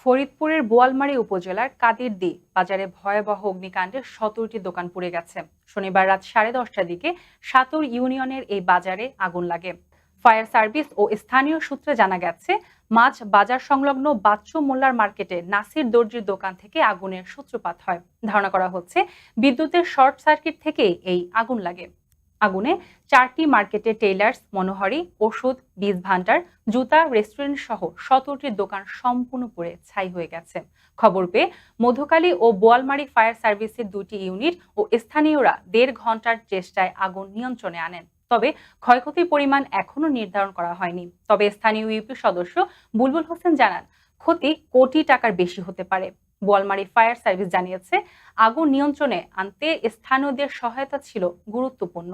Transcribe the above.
ফরিদপুরের বোয়ালমারী উপজেলার কাদিরদি বাজারে ভয়াবহ অগ্নিকাণ্ডে সতেরোটি দোকান পুড়ে গেছে। শনিবার রাত সাড়ে দশটার দিকে সাতুর ইউনিয়নের এই বাজারে আগুন লাগে। ফায়ার সার্ভিস ও স্থানীয় সূত্রে জানা গেছে, মাছ বাজার সংলগ্ন বাচ্চু মোল্লার মার্কেটে নাসির দর্জির দোকান থেকে আগুনের সূত্রপাত হয়। ধারণা করা হচ্ছে, বিদ্যুতের শর্ট সার্কিট থেকেই এই আগুন লাগে। আগুনে চারটি মার্কেটে টেইলার্স, মনোহরি, ওষুধ, বীজ ভান্ডার জুতা, রেস্টুরেন্ট সহ সতেরোটি দোকান সম্পূর্ণ পুড়ে ছাই হয়ে গেছে। খবর পেয়ে মধুকালী ও বোয়ালমারি ফায়ার সার্ভিসের দুটি ইউনিট ও স্থানীয়রা দেড় ঘণ্টার চেষ্টায় আগুন নিয়ন্ত্রণে আনেন। তবে ক্ষয়ক্ষতির পরিমাণ এখনও নির্ধারণ করা হয়নি। তবে স্থানীয় ইউপি সদস্য বুলবুল হোসেন জানান, ক্ষতি কোটি টাকার বেশি হতে পারে। বোয়ালমারি ফায়ার সার্ভিস জানিয়েছে আগুন নিয়ন্ত্রণে আনতে স্থানীয়দের সহায়তা ছিল গুরুত্বপূর্ণ।